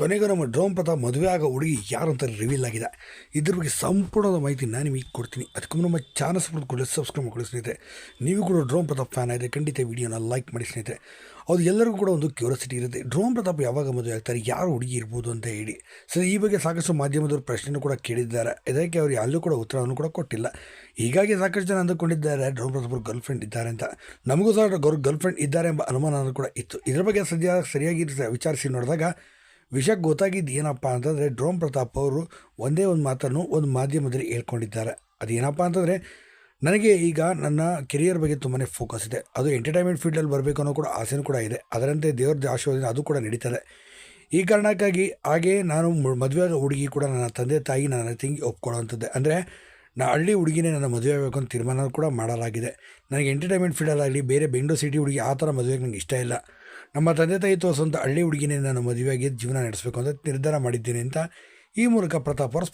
ಕೊನೆಗೂ ನಮ್ಮ ಡ್ರೋನ್ ಪ್ರತಾಪ್ ಮದುವೆ ಆಗೋ ಹುಡುಗಿ ಯಾರು ಅಂತ ರಿವೀಲ್ ಆಗಿದೆ. ಇದ್ರ ಬಗ್ಗೆ ಸಂಪೂರ್ಣದ ಮಾಹಿತಿ ನಾನು ನಿಮಗೆ ಕೊಡ್ತೀನಿ. ಅದಕ್ಕೂ ನಮ್ಮ ಚಾನಲ್ ಸಪೋರ್ಟ್ ಕೊಡಲಿ ಸಬ್ಸ್ಕ್ರೈಬ್ ಮಾಡಿ ಸ್ನೇಹಿತರೆ. ನೀವು ಕೂಡ ಡ್ರೋನ್ ಪ್ರತಾಪ್ ಫ್ಯಾನ್ ಆಗಿದೆ ಖಂಡಿತ ವಿಡಿಯೋನ ಲೈಕ್ ಮಾಡಿ ಸ್ನೇಹಿತರೆ. ಅದು ಎಲ್ಲರಿಗೂ ಕೂಡ ಒಂದು ಕ್ಯೂರಿಯಾಸಿಟಿ ಇರುತ್ತೆ. ಡ್ರೋನ್ ಪ್ರತಾಪ್ ಯಾವಾಗ ಮದುವೆ ಆಗ್ತಾರೆ, ಯಾರು ಹುಡುಗಿ ಇರ್ಬೋದು ಅಂತ ಹೇಳಿ. ಸರಿ, ಈ ಬಗ್ಗೆ ಸಾಕಷ್ಟು ಮಾಧ್ಯಮದವರು ಪ್ರಶ್ನೆನೂ ಕೂಡ ಕೇಳಿದ್ದಾರೆ. ಇದಕ್ಕೆ ಅವರು ಅಲ್ಲೂ ಕೂಡ ಉತ್ತರವನ್ನು ಕೂಡ ಕೊಟ್ಟಿಲ್ಲ. ಹೀಗಾಗಿ ಸಾಕಷ್ಟು ಜನ ಅಂದುಕೊಂಡಿದ್ದಾರೆ, ಡ್ರೋನ್ ಪ್ರತಾಪ್ ಅವರು ಗರ್ಲ್ ಫ್ರೆಂಡ್ ಇದ್ದಾರೆ ಅಂತ. ನಮಗೂ ಸಹ ಅವ್ರ ಗರ್ಲ್ ಫ್ರೆಂಡ್ ಇದ್ದಾರೆ ಎಂಬ ಅನುಮಾನ ಕೂಡ ಇತ್ತು. ಇದ್ರ ಬಗ್ಗೆ ಸದ್ಯ ಸರಿಯಾಗಿ ವಿಚಾರಿಸಿ ನೋಡಿದಾಗ ವಿಷಯ ಗೊತ್ತಾಗಿದ್ದು ಏನಪ್ಪ ಅಂತಂದರೆ ಡ್ರೋಮ್ ಪ್ರತಾಪ್ ಅವರು ಒಂದೇ ಒಂದು ಮಾತನ್ನು ಒಂದು ಮಾಧ್ಯಮದಲ್ಲಿ ಹೇಳ್ಕೊಂಡಿದ್ದಾರೆ. ಅದೇನಪ್ಪ ಅಂತಂದರೆ, ನನಗೆ ಈಗ ನನ್ನ ಕೆರಿಯರ್ ಬಗ್ಗೆ ತುಂಬಾ ಫೋಕಸ್ ಇದೆ. ಅದು ಎಂಟರ್ಟೈನ್ಮೆಂಟ್ ಫೀಲ್ಡಲ್ಲಿ ಬರಬೇಕು ಅನ್ನೋ ಕೂಡ ಆಸೆನೂ ಕೂಡ ಇದೆ. ಅದರಂತೆ ದೇವ್ರ ಆಶೀರ್ವಾದ ಅದು ಕೂಡ ನಡೀತದೆ. ಈ ಕಾರಣಕ್ಕಾಗಿ ಹಾಗೆ ನಾನು ಮದುವೆ ಆಗೋ ಹುಡುಗಿ ಕೂಡ ನನ್ನ ತಂದೆ ತಾಯಿ ನನ್ನ ತಿಂಗಿ ಒಪ್ಕೊಳ್ಳೋವಂಥದ್ದೇ. ಅಂದರೆ, ನಾ ಹಳ್ಳಿ ಹುಡುಗಿನೇ ನನ್ನ ಮದುವೆ ಆಗಬೇಕು ಅಂತ ತೀರ್ಮಾನ ಕೂಡ ಮಾಡಲಾಗಿದೆ. ನನಗೆ ಎಂಟರ್ಟೈನ್ಮೆಂಟ್ ಫೀಲ್ಡಲ್ಲಾಗಲಿ ಬೇರೆ ಬೆಂಗಳೂರು ಸಿಟಿ ಹುಡುಗಿ ಆ ಥರ ಮದುವೆಗೆ ನನಗೆ ಇಷ್ಟ ಇಲ್ಲ. ನಮ್ಮ ತಂದೆ ತಾಯಿ ತೋರಿಸುವಂಥ ಹಳ್ಳಿ ಹುಡುಗಿನೇ ನಾನು ಮದುವೆಯಾಗಿ ಜೀವನ ನಡೆಸಬೇಕು ಅಂತ ನಿರ್ಧಾರ ಮಾಡಿದ್ದೀನಿ ಅಂತ ಈ ಮೂಲಕ ಪ್ರತಾಪ್ ಅವರು